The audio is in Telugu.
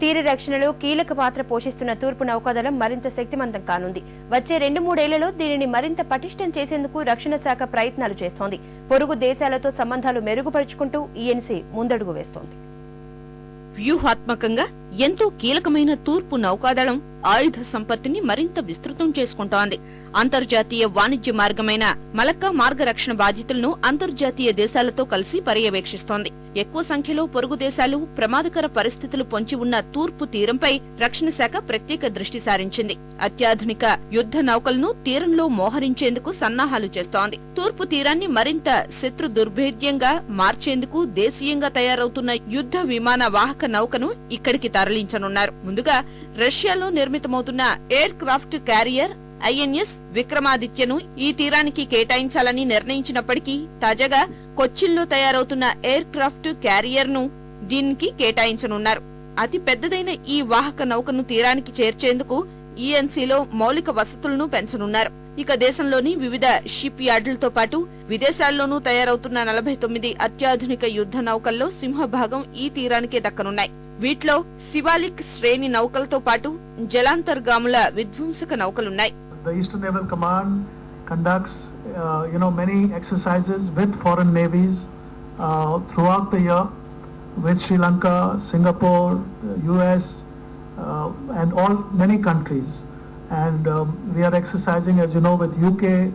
తీర రక్షణలో కీలక పాత్ర పోషిస్తున్న తూర్పు నౌకాదళం మరింత శక్తివంతం కానుంది. వచ్చే రెండు మూడేళ్ళలో దీనిని మరింత పటిష్టం చేసేందుకు రక్షణ శాఖ ప్రయత్నాలు చేస్తోంది. పొరుగు దేశాలతో సంబంధాలు మెరుగుపరుచుకుంటూ ఈఎన్సీ ముందడుగు వేస్తోంది. వ్యూహాత్మకంగా ఎంతో కీలకమైన తూర్పు నౌకాదళం ఆయుధ సంపత్తిని మరింత విస్తృతం చేసుకుంటోంది. అంతర్జాతీయ వాణిజ్య మార్గమైన మలక్కా మార్గరక్షణ బాధ్యతలను అంతర్జాతీయ దేశాలతో కలిసి పర్యవేక్షిస్తోంది. ఎక్కువ సంఖ్యలో పొరుగు దేశాలు ప్రమాదకర పరిస్థితులు పొంచి ఉన్న తూర్పు తీరంపై రక్షణ శాఖ ప్రత్యేక దృష్టి సారించింది. అత్యాధునిక యుద్ధ నౌకలను తీరంలో మోహరించేందుకు సన్నాహాలు చేస్తోంది. తూర్పు తీరాన్ని మరింత శత్రు దుర్భేద్యంగా మార్చేందుకు దేశీయంగా తయారవుతున్న యుద్ధ విమాన వాహక నౌకను ఇక్కడికి తరలించనున్నారు. ముందుగా రష్యాలో నిర్మితమవుతున్న ఎయిర్ క్రాఫ్ట్ క్యారియర్ ఐఎన్ఎస్ విక్రమాదిత్యను ఈ తీరానికి కేటాయించాలని నిర్ణయించినప్పటికీ తాజాగా కొచ్చిన్లో తయారవుతున్న ఎయిర్ క్రాఫ్ట్ క్యారియర్ను దీనికి కేటాయించనున్నారు. అతి పెద్దదైన ఈ వాహక నౌకను తీరానికి చేర్చేందుకు ఈఎన్సీలో మౌలిక వసతులను పెంచనున్నారు. ఇక దేశంలోని వివిధ షిప్ యార్డులతో పాటు విదేశాల్లోనూ తయారవుతున్న నలభై తొమ్మిది అత్యాధునిక యుద్ధ నౌకల్లో సింహభాగం ఈ తీరానికే దక్కనున్నాయి. వీటిలో శివాలిక్ శ్రేణి నౌకలతో పాటు జలాంతర్గాముల విధ్వంసక నౌకలున్నాయి. The Eastern Naval Command conducts, uh, you know, many exercises with foreign navies uh, throughout the year, with Sri Lanka, Singapore, uh, US, uh, and all many countries. And um, we are exercising, as you know, with UK,